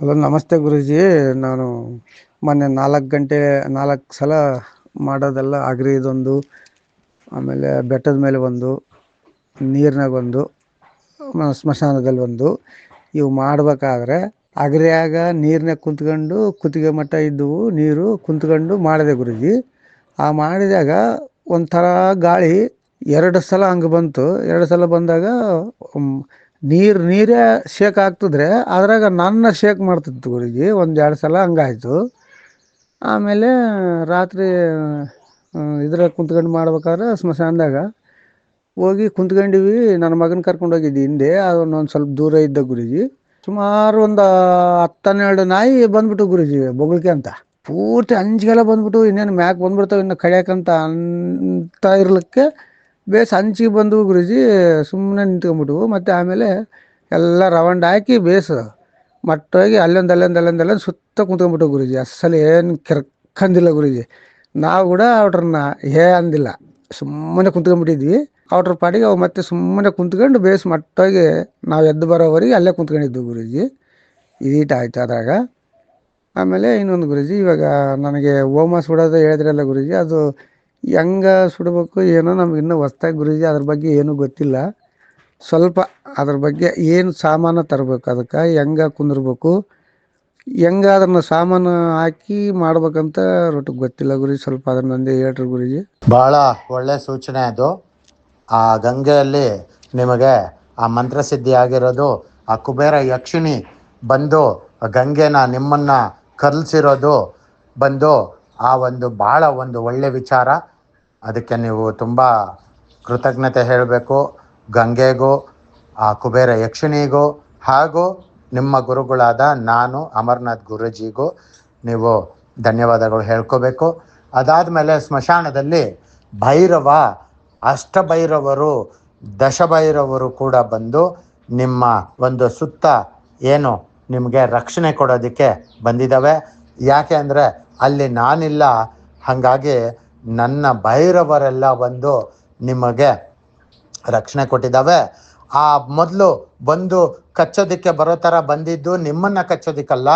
Hello ನಮಸ್ತೆ ಗುರೂಜಿ. ನಾನು ಮೊನ್ನೆ ನಾಲ್ಕು ಗಂಟೆ, ನಾಲ್ಕು ಸಲ ಮಾಡೋದೆಲ್ಲ ಅಗ್ರಿದೊಂದು ಆಮೇಲೆ ಬೆಟ್ಟದ ಮೇಲೆ ಒಂದು, ನೀರಿನಾಗ ಒಂದು ಸ್ಮಶಾನದಲ್ಲಿ ಒಂದು. ಇವು ಮಾಡಬೇಕಾದ್ರೆ ಅಗ್ರಿಯಾಗ ನೀರಿನಾಗ ಕುಂತ್ಕೊಂಡು ಕುತ್ತಿಗೆ ಮಟ್ಟ ಇದ್ದವು, ನೀರು ಕುಂತ್ಕೊಂಡು ಮಾಡಿದೆ ಗುರುಜಿ. ಆ ಮಾಡಿದಾಗ ಒಂಥರ ಗಾಳಿ ಎರಡು ಸಲ ಹಂಗೆ ಬಂತು. ಎರಡು ಸಲ ಬಂದಾಗ ನೀರು, ನೀರೇ ಶೇಕ್ ಆಗ್ತಿದ್ರೆ ಅದ್ರಾಗ ನನ್ನ ಶೇಕ್ ಮಾಡ್ತಿತ್ತು ಗುರುಜಿ ಒಂದು ಎರಡು ಸಲ ಹಂಗಾಯ್ತು. ಆಮೇಲೆ ರಾತ್ರಿ ಇದ್ರ ಕುಂತ್ಕೊಂಡು ಮಾಡ್ಬೇಕಾದ್ರೆ ಸ್ಮಶಾನದಾಗ ಹೋಗಿ ಕುಂತ್ಕೊಂಡಿವಿ. ನನ್ನ ಮಗನ ಕರ್ಕೊಂಡು ಹೋಗಿದ್ದೆ ಹಿಂದೆ ಅದನ್ನೊಂದು ಸ್ವಲ್ಪ ದೂರ ಇದ್ದ ಗುರುಜಿ. ಸುಮಾರು ಒಂದು ಹತ್ತನ್ನೆರಡು ನಾಯಿ ಬಂದ್ಬಿಟ್ಟು ಗುರುಜಿ, ಬೊಗಳಿಕೆ ಅಂತ. ಪೂರ್ತಿ ಅಂಜಿಗೆಲ್ಲ ಬಂದ್ಬಿಟ್ಟು ಇನ್ನೇನು ಮ್ಯಾಕ್ ಬಂದ್ಬಿಡ್ತಾವೆ, ಇನ್ನು ಕಡಿಯಾಕಂತ ಅಂತ ಇರ್ಲಿಕ್ಕೆ ಬೇಸ್ ಹಂಚಿಗೆ ಬಂದವು ಗುರುಜಿ ಸುಮ್ಮನೆ ನಿಂತ್ಕೊಂಡ್ಬಿಟ್ವು. ಮತ್ತು ಆಮೇಲೆ ಎಲ್ಲ ರವಂಡ್ ಹಾಕಿ ಬೇಸ್ ಮಟ್ಟೋಗಿ ಅಲ್ಲೊಂದು ಅಲ್ಲೊಂದು ಅಲ್ಲೊಂದು ಅಲ್ಲೊಂದು ಸುತ್ತ ಕುಂತ್ಕೊಂಡ್ಬಿಟ್ಟು ಗುರುಜಿ. ಅಸಲು ಏನು ಕೆರ್ಕಂದಿಲ್ಲ ಗುರುಜಿ. ನಾವು ಕೂಡ ಅವ್ರನ್ನ ಹೇ ಅಂದಿಲ್ಲ. ಸುಮ್ಮನೆ ಕುಂತ್ಕೊಂಡ್ಬಿಟ್ಟಿದ್ವಿ. ಅವ್ರ ಪಾಡಿಗೆ ಅವು ಮತ್ತೆ ಸುಮ್ಮನೆ ಕುಂತ್ಕೊಂಡು ಬೇಸ್ ಮಟ್ಟೋಗಿ ನಾವು ಎದ್ದು ಬರೋವರೆಗೆ ಅಲ್ಲೇ ಕುಂತ್ಕೊಂಡಿದ್ವಿ ಗುರುಜಿ. ಇದೀಟ ಆಯ್ತು ಅದ್ರಾಗ. ಆಮೇಲೆ ಇನ್ನೊಂದು ಗುರುಜಿ, ಇವಾಗ ನನಗೆ ಹೋಮ ಬಿಡೋದು ಹೇಳಿದ್ರಲ್ಲ ಗುರುಜಿ, ಅದು ಹೆಂಗ ಸುಡಬೇಕು, ಏನೋ ನಮ್ಗೆ ಇನ್ನೂ ಹೊಸ್ದಾಗಿ ಗುರೂಜಿ ಅದ್ರ ಬಗ್ಗೆ ಏನೂ ಗೊತ್ತಿಲ್ಲ. ಸ್ವಲ್ಪ ಅದ್ರ ಬಗ್ಗೆ ಏನು ಸಾಮಾನು ತರಬೇಕು, ಅದಕ್ಕೆ ಹೆಂಗೆ ಕುಂದಿರ್ಬೇಕು ಹೆಂಗೆ ಅದನ್ನು ಸಾಮಾನು ಹಾಕಿ ಮಾಡ್ಬೇಕಂತ ರೊಟ್ಟು ಗೊತ್ತಿಲ್ಲ ಗುರುಜಿ, ಸ್ವಲ್ಪ ಅದನ್ನ ಹೇಳ್ರ ಗುರೂಜಿ. ಬಹಳ ಒಳ್ಳೆ ಸೂಚನೆ ಅದು. ಆ ಗಂಗೆಯಲ್ಲಿ ನಿಮಗೆ ಆ ಮಂತ್ರಸಿದ್ಧಿ ಆಗಿರೋದು, ಆ ಕುಬೇರ ಯಕ್ಷಿಣಿ ಬಂದು ಗಂಗೆನ ನಿಮ್ಮನ್ನ ಕಲ್ಸಿರೋದು ಬಂದು ಆ ಒಂದು ಬಹಳ ಒಂದು ಒಳ್ಳೆ ವಿಚಾರ. ಅದಕ್ಕೆ ನೀವು ತುಂಬ ಕೃತಜ್ಞತೆ ಹೇಳಬೇಕು. ಗಂಗೆಗೂ, ಆ ಕುಬೇರ ಯಕ್ಷಿಣಿಗೂ, ಹಾಗೂ ನಿಮ್ಮ ಗುರುಗಳಾದ ನಾನು ಅಮರ್ನಾಥ್ ಗುರುಜಿಗೂ, ನೀವು ಧನ್ಯವಾದಗಳು ಹೇಳ್ಕೋಬೇಕು. ಅದಾದಮೇಲೆ ಸ್ಮಶಾನದಲ್ಲಿ ಭೈರವ, ಅಷ್ಟಭೈರವರು, ದಶಭೈರವರು ಕೂಡ ಬಂದು ನಿಮ್ಮ ಒಂದು ಸುತ್ತ ಏನು ನಿಮಗೆ ರಕ್ಷಣೆ ಕೊಡೋದಕ್ಕೆ ಬಂದಿದ್ದಾವೆ. ಯಾಕೆ ಅಂದರೆ ಅಲ್ಲಿ ನಾನಿಲ್ಲ. ಹಾಗಾಗಿ ನನ್ನ ಭೈರವರೆಲ್ಲ ಬಂದು ನಿಮಗೆ ರಕ್ಷಣೆ ಕೊಟ್ಟಿದ್ದಾವೆ. ಆ ಮೊದಲು ಬಂದು ಕಚ್ಚೋದಕ್ಕೆ ಬರೋ ಥರ ಬಂದಿದ್ದು ನಿಮ್ಮನ್ನ ಕಚ್ಚೋದಕ್ಕಲ್ಲ,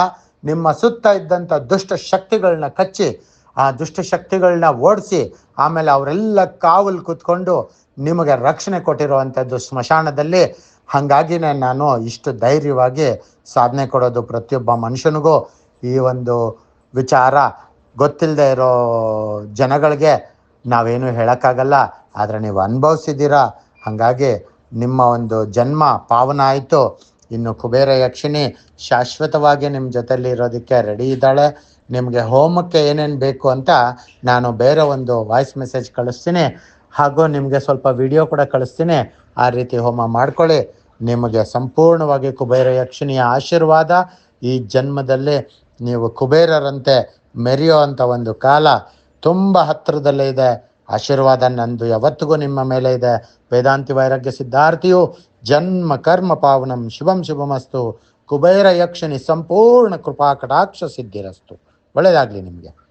ನಿಮ್ಮ ಸುತ್ತ ಇದ್ದಂಥ ದುಷ್ಟ ಶಕ್ತಿಗಳನ್ನ ಕಚ್ಚಿ, ಆ ದುಷ್ಟ ಶಕ್ತಿಗಳನ್ನ ಓಡಿಸಿ, ಆಮೇಲೆ ಅವರೆಲ್ಲ ಕಾವಲು ಕೂತ್ಕೊಂಡು ನಿಮಗೆ ರಕ್ಷಣೆ ಕೊಟ್ಟಿರುವಂಥದ್ದು ಸ್ಮಶಾನದಲ್ಲಿ. ಹಾಗಾಗಿನೇ ನಾನು ಇಷ್ಟು ಧೈರ್ಯವಾಗಿ ಸಾಧನೆ ಕೊಡೋದು ಪ್ರತಿಯೊಬ್ಬ ಮನುಷ್ಯನಿಗೂ ಈ ಒಂದು ವಿಚಾರ ಗೊತ್ತಿಲ್ಲದೆ ಇರೋ ಜನಗಳಿಗೆ ನಾವೇನು ಹೇಳೋಕ್ಕಾಗಲ್ಲ, ಆದರೆ ನೀವು ಅನುಭವಿಸಿದ್ದೀರಾ? ಹಾಗಾಗಿ ನಿಮ್ಮ ಒಂದು ಜನ್ಮ ಪಾವನ ಆಯಿತು. ಇನ್ನು ಕುಬೇರ ಯಕ್ಷಿಣಿ ಶಾಶ್ವತವಾಗಿ ನಿಮ್ಮ ಜೊತೆಯಲ್ಲಿ ಇರೋದಕ್ಕೆ ರೆಡಿ ಇದ್ದಾಳೆ. ನಿಮಗೆ ಹೋಮಕ್ಕೆ ಏನೇನು ಬೇಕು ಅಂತ ನಾನು ಬೇರೆ ಒಂದು ವಾಯ್ಸ್ ಮೆಸೇಜ್ ಕಳಿಸ್ತೀನಿ. ಹಾಗೂ ನಿಮಗೆ ಸ್ವಲ್ಪ ವಿಡಿಯೋ ಕೂಡ ಕಳಿಸ್ತೀನಿ. ಆ ರೀತಿ ಹೋಮ ಮಾಡ್ಕೊಳ್ಳಿ. ನಿಮಗೆ ಸಂಪೂರ್ಣವಾಗಿ ಕುಬೇರ ಯಕ್ಷಿಣಿಯ ಆಶೀರ್ವಾದ ಈ ಜನ್ಮದಲ್ಲಿ ನೀವು ಕುಬೇರರಂತೆ ಮೆರೆಯೋ ಅಂತ ಒಂದು ಕಾಲ ತುಂಬ ಹತ್ತಿರದಲ್ಲೇ ಇದೆ. ಆಶೀರ್ವಾದ ನಂದು ಯಾವತ್ತಿಗೂ ನಿಮ್ಮ ಮೇಲೆ ಇದೆ. ವೇದಾಂತಿ ವೈರಾಗ್ಯ ಸಿದ್ಧಾರ್ಥಿಯು ಜನ್ಮ, ಕರ್ಮ, ಪಾವನಂ ಶುಭಂ ಶುಭಮಸ್ತು. ಕುಬೇರ ಯಕ್ಷಿಣಿ ಸಂಪೂರ್ಣ ಕೃಪಾ ಕಟಾಕ್ಷ ಸಿದ್ಧಿರಸ್ತು. ಒಳ್ಳೆಯದಾಗಲಿ ನಿಮಗೆ.